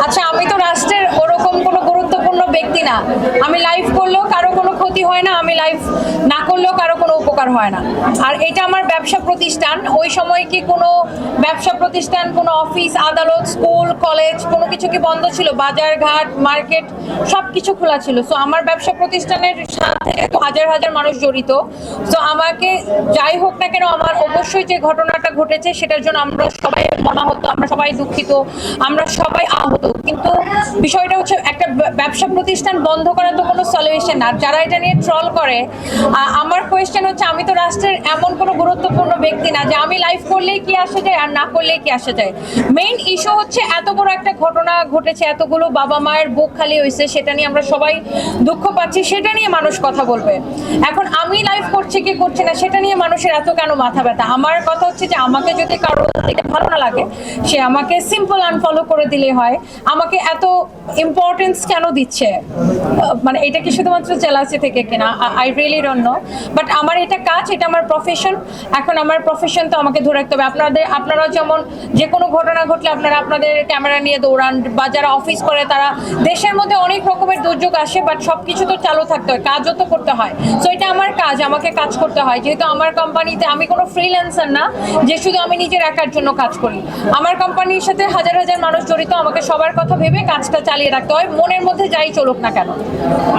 আচ্ছা আমি তো কোনো ব্যক্তি না। আমি লাইভ করলেও কারও কোনো ক্ষতি হয় না, আমি লাইভ না করলেও কারও কোনো উপকার হয় না। আর এটা আমার ব্যবসা প্রতিষ্ঠান। ওই সময় কি কোনো ব্যবসা প্রতিষ্ঠান, কোনো অফিস আদালত স্কুল কলেজ কোনো কিছু কি বন্ধ ছিল? বাজার ঘাট মার্কেট সব কিছু খোলা ছিল। সো আমার ব্যবসা প্রতিষ্ঠানের সাথে হাজার হাজার মানুষ জড়িত। তো আমাকে যাই হোক না কেন, আমার অবশ্যই যে ঘটনাটা ঘটেছে, সেটার জন্য আমরা সবাই মনাহত আমরা সবাই দুঃখিত, আমরা সবাই আহত। কিন্তু বিষয়টা হচ্ছে একটা ব্যবসা প্রতিষ্ঠান বন্ধ করা তো কোনো সলিউশন না। যারা এটা নিয়ে ট্রল করে আমার কোয়েশ্চেন হচ্ছে, আমি তো রাষ্ট্রের এমন কোনো গুরুত্বপূর্ণ ব্যক্তি না যে আমি লাইভ করলেই কি আসা যায় আর না করলেই কি আসা যায়। মেইন ইস্যু হচ্ছে এত বড় একটা ঘটনা ঘটেছে, এতগুলো বাবা মায়ের বুক খালি হয়েছে সেটা নিয়ে আমরা সবাই দুঃখ পাচ্ছি, সেটা নিয়ে মানুষ কথা বলবে। এখন আমি লাইভ করছি কি করছি না, সেটা নিয়ে মানুষের এত কেন মাথা ব্যথা? আমার কথা হচ্ছে যে আমাকে যদি কারও থেকে ভালো না লাগে, সে আমাকে সিম্পল আনফলো করে দিলে হয়। আমাকে এত ইম্পর্টেন্স কেন দিচ্ছে? মানে এটা কি শুধুমাত্র জেলাসি থেকে কিনা? I really don't know but আমার এটা কাজ, এটা আমার প্রফেশন এখন আমার প্রফেশন তো আমাকে ধরে রাখতে হবে। আপনাদের, আপনারা যেমন যে কোনো ঘটনা ঘটলে আপনারা আপনাদের ক্যামেরা নিয়ে দৌড়ান, বা যারা অফিস করে তারা দেশের মধ্যে অনেক রকমের দুর্যোগ আসে বাট সব কিছু তো চালু থাকতে হয়, কাজও তো করতে হয়। সো এটা আমার কাজ, আমাকে কাজ করতে হয়। যেহেতু আমার কোম্পানিতে আমি কোনো ফ্রিল্যান্সার না, যে শুধু আমি নিজের একার জন্য কাজ করি। আমার কোম্পানির সাথে হাজার হাজার মানুষ জড়িত, আমাকে সবার কথা ভেবে কাজটা চালিয়ে রাখতে হয়। মনের মধ্যে যাই চলুক না কেন?